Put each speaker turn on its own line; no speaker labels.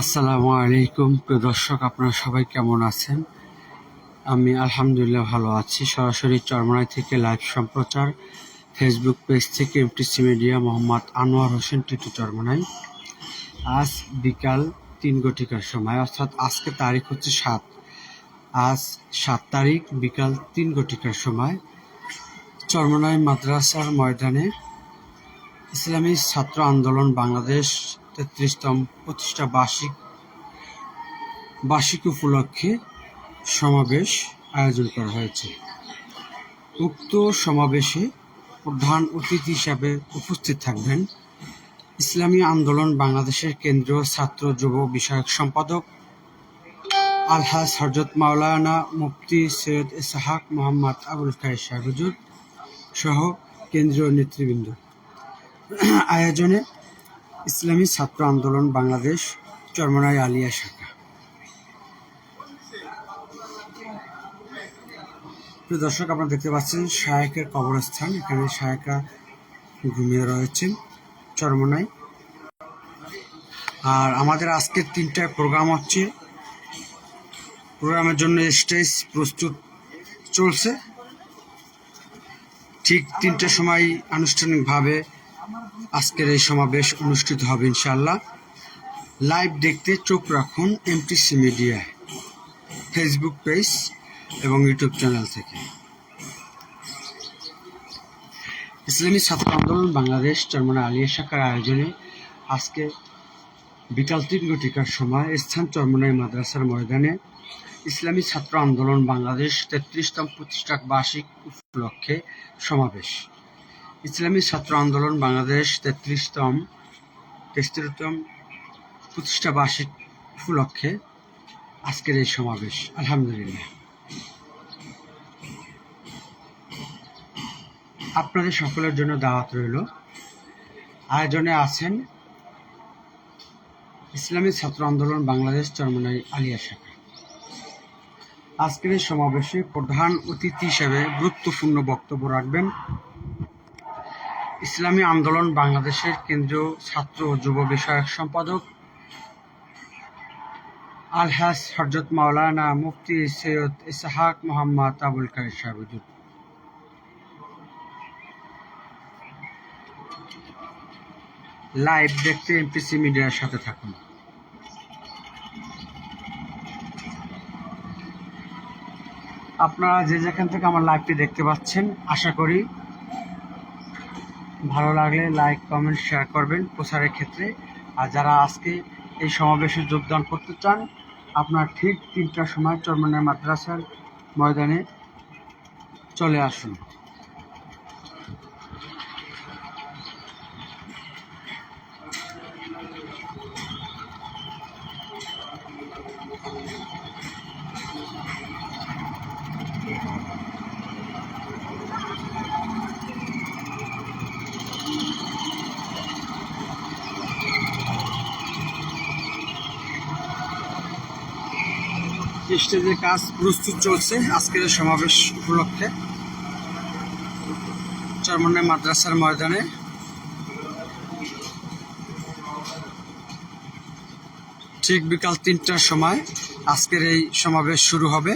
আসসালামু আলাইকুম। প্রিয় দর্শক, আপনারা সবাই কেমন আছেন? আমি আলহামদুলিল্লাহ ভালো আছি। সরাসরি চরমনাই থেকে লাইভ সম্প্রচার ফেসবুক পেজ থেকে এমটিসি মিডিয়া মোহাম্মদ আনোয়ার হোসেন, টিটু চরমনাই। আজ বিকাল তিন ঘটিকার সময়, অর্থাৎ আজকে তারিখ হচ্ছে সাত। আজ সাত তারিখ, বিকাল তিন ঘটিকার সময়, চরমনাই মাদ্রাসার ময়দানে ইসলামী ছাত্র আন্দোলন বাংলাদেশ তেত্রিশতম প্রতিষ্ঠা বার্ষিক বার্ষিক উপলক্ষে সমাবেশ আয়োজন করা হয়েছে। উক্ত সমাবেশে প্রধান অতিথি হিসাবে উপস্থিত থাকবেন ইসলামী আন্দোলন বাংলাদেশের কেন্দ্রীয় ছাত্র যুব বিষয়ক সম্পাদক আলহাজ হজরত মাওলানা মুফতি সৈয়দ ইসাহাক মোহাম্মদ আবুল খায়ের শাহ সহ কেন্দ্রীয় নেতৃবৃন্দ। আয়োজনে ইসলামী ছাত্র আন্দোলন বাংলাদেশ, চরমনাই আলিয়া শাখা। প্রিয় দর্শক, আপনারা দেখতে পাচ্ছেন শায়েকের কবরস্থান। এখানে শায়েকা ঘুমিয়ে রয়েছেন চরমনাই। আর আমাদের আজকের তিনটায় প্রোগ্রাম হচ্ছে। প্রোগ্রামের জন্য স্টেজ প্রস্তুত চলছে। ঠিক তিনটের সময় আনুষ্ঠানিকভাবে আজকের এই সমাবেশ অনুষ্ঠিত হবে ইনশাল্লাহ লাইভ দেখতে চোখ রাখুন এমটিসি মিডিয়ায় ফেসবুক পেজ এবং ইউটিউব চ্যানেল থেকে। ইসলামী ছাত্র আন্দোলন বাংলাদেশ চরমনা আলিয়া শাখার আয়োজনে আজকে বিকাল তিন ঘটিকার সময় স্থান চরমনাই মাদ্রাসার ময়দানে ইসলামী ছাত্র আন্দোলন বাংলাদেশ তেত্রিশতম প্রতিষ্ঠা বার্ষিক উপলক্ষে সমাবেশ। ইসলামী ছাত্র আন্দোলন বাংলাদেশ তেত্রিশতম তেত্রিশতম প্রতিষ্ঠা বার্ষিক উপলক্ষে আজকের এই সমাবেশ। আলহামদুলিল্লাহ। আপনাদের সকলের জন্য দাওয়াত রইল। আয়োজনে আছেন ইসলামী ছাত্র আন্দোলন বাংলাদেশ চরমনাই আলিয়া শাখা। আজকের এই সমাবেশে প্রধান অতিথি হিসেবে গুরুত্বপূর্ণ বক্তব্য রাখবেন ইসলামী আন্দোলন বাংলাদেশের কেন্দ্রীয় ছাত্র ও যুব বিষয়ক সম্পাদক আলহাস হরজত মাওলানা মুফতি সৈয়দ ইসাহাক মোহাম্মদ আবুল কায়ের সাহেব হুজুর। লাইভ দেখতে এমপিসি মিডিয়ার সাথে থাকুন আপনারা যে যেখান থেকে আমার লাইভটি দেখতে পাচ্ছেন, আশা করি ভালো লাগলে লাইক কমেন্ট শেয়ার করবেন প্রচারের ক্ষেত্রে। আর যারা আজকে এই সমাবেশে যোগদান করতে চান, আপনার ঠিক তিনটার সময় চরমনের মাদ্রাসার ময়দানে চলে আসুন। স্টেজের কাজ প্রস্তুত চলছে, আজকের সমাবেশ উপলক্ষে চরমনে মাদ্রাসার ময়দানে। ঠিক বিকাল তিনটার সময় আজকের এই সমাবেশ শুরু হবে।